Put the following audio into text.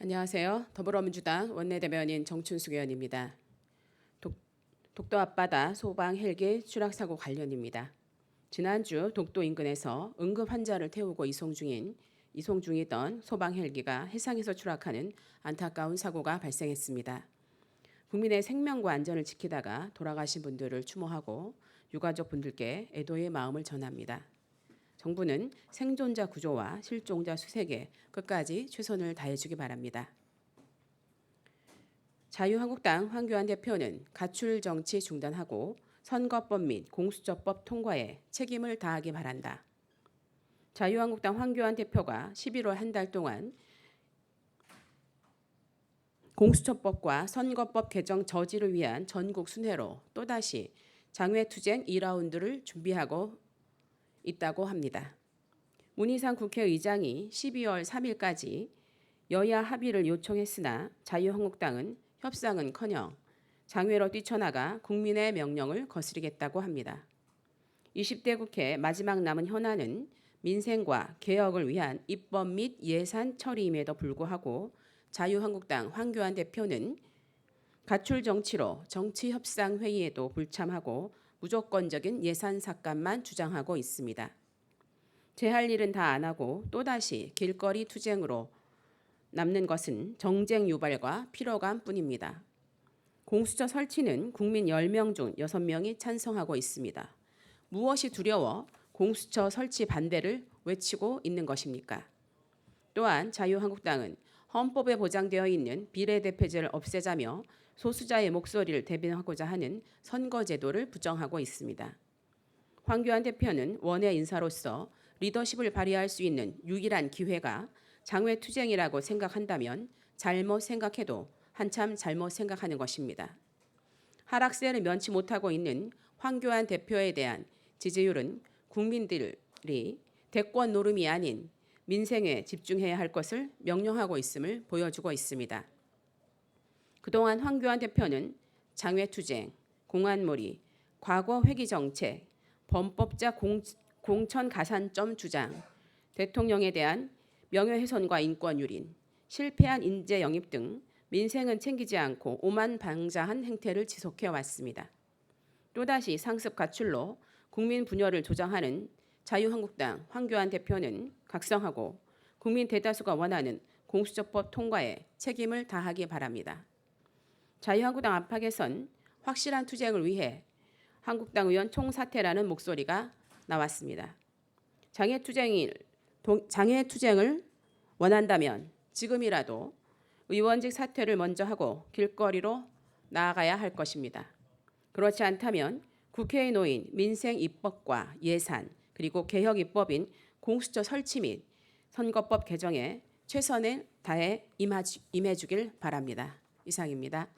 안녕하세요. 더불어민주당 원내대변인 정춘숙 의원입니다. 독, 독도 앞바다 소방 헬기 추락 사고 관련입니다. 지난주 독도 인근에서 응급 환자를 태우고 이송 중인 이송 중이던 소방 헬기가 해상에서 추락하는 안타까운 사고가 발생했습니다. 국민의 생명과 안전을 지키다가 돌아가신 분들을 추모하고 유가족 분들께 애도의 마음을 전합니다. 정부는 생존자 구조와 실종자 수색에 끝까지 최선을 다해주기 바랍니다. 자유한국당 황교안 대표는 가출 정치 중단하고 선거법 및 공수처법 통과에 책임을 다하기 바란다. 자유한국당 황교안 대표가 11월 한 달 동안 공수처법과 선거법 개정 저지를 위한 전국 순회로 또다시 장외투쟁 2라운드를 준비하고 있다고 합니다. 문희상 국회의장이 12월 3일까지 여야 합의를 요청했으나 자유한국당은 협상은커녕 장외로 뛰쳐나가 국민의 명령을 거스르겠다고 합니다. 20대 국회 마지막 남은 현안은 민생과 개혁을 위한 입법 및 예산 처리임에도 불구하고 자유한국당 황교안 대표는 가출 정치로 정치 협상 회의에도 불참하고 무조건적인 예산 삭감만 주장하고 있습니다. 제 할 일은 다 안 하고 또다시 길거리 투쟁으로 남는 것은 정쟁 유발과 피로감 뿐입니다. 공수처 설치는 국민 10명 중 6명이 찬성하고 있습니다. 무엇이 두려워 공수처 설치 반대를 외치고 있는 것입니까? 또한 자유한국당은 헌법에 보장되어 있는 비례대표제를 없애자며 소수자의 목소리를 대변하고자 하는 선거제도를 부정하고 있습니다. 황교안 대표는 원외 인사로서 리더십을 발휘할 수 있는 유일한 기회가 장외투쟁이라고 생각한다면 잘못 생각해도 한참 잘못 생각하는 것입니다. 하락세를 면치 못하고 있는 황교안 대표에 대한 지지율은 국민들이 대권 노름이 아닌 민생에 집중해야 할 것을 명령하고 있음을 보여주고 있습니다. 그동안 황교안 대표는 장외투쟁, 공안몰이, 과거 회기 정책, 범법자 공, 공천 가산점 주장, 대통령에 대한 명예훼손과 인권 유린, 실패한 인재 영입 등 민생은 챙기지 않고 오만방자한 행태를 지속해 왔습니다. 또다시 상습 가출로 국민 분열을 조장하는 자유한국당 황교안 대표는 각성하고 국민 대다수가 원하는 공수처법 통과에 책임을 다하기 바랍니다. 자유한국당 안팎에선 확실한 투쟁을 위해 한국당 의원 총사퇴라는 목소리가 나왔습니다. 장애 투쟁을 장애 투쟁을 원한다면 지금이라도 의원직 사퇴를 먼저 하고 길거리로 나아가야 할 것입니다. 그렇지 않다면 국회에 놓인 민생 입법과 예산 그리고 개혁 입법인 공수처 설치 및 선거법 개정에 최선을 다해 임해주길 바랍니다. 이상입니다.